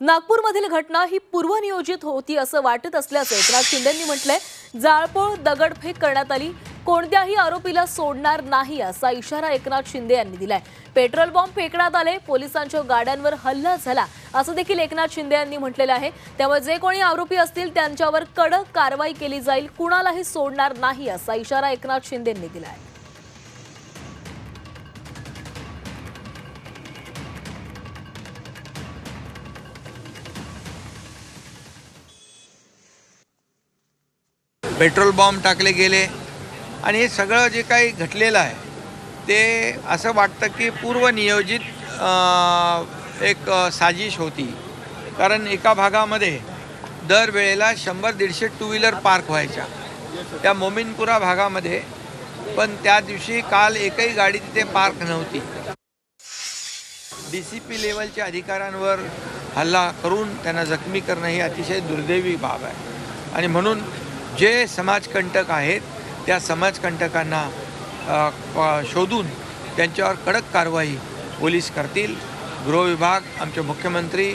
नागपूरमधील घटना ही पूर्वनियोजित होती असं वाटत असल्याचं एकनाथ शिंदेंनी म्हटलंय. जाळपोळ दगडफेक करण्यात आली. कोणत्याही आरोपीला सोडणार नाही असा इशारा एकनाथ शिंदे यांनी दिलाय. पेट्रोल बॉम्ब फेकण्यात आले पोलिसांच्या गाड्यांवर हल्ला झाला असं देखील एकनाथ शिंदे यांनी म्हटलेलं आहे. त्यामुळे जे कोणी आरोपी असतील त्यांच्यावर कडक कारवाई केली जाईल कुणालाही सोडणार नाही असा इशारा एकनाथ शिंदेंनी दिला आहे पेट्रोल बॉम्ब टाकले गेले. आणि हे सगळं जे काही घटलेलं आहे ते असं वाटतं की पूर्वनियोजित एक साजिश होती. कारण एका भागामध्ये दरवेळेला शंभर दीडशे टू व्हीलर पार्क व्हायच्या. त्या मोमिनपुरा भागामध्ये पण त्या दिवशी काल एकही गाडी तिथे पार्क नव्हती. डी सी पी लेवलच्या अधिकाऱ्यांवर हल्ला करून त्यांना जखमी करणं ही अतिशय दुर्दैवी बाब आहे. आणि म्हणून जे समाजकंटक आहेत त्या समाजकंटकांना शोधून त्यांच्यावर कडक कारवाई पोलीस करतील. गृहविभाग आमचे मुख्यमंत्री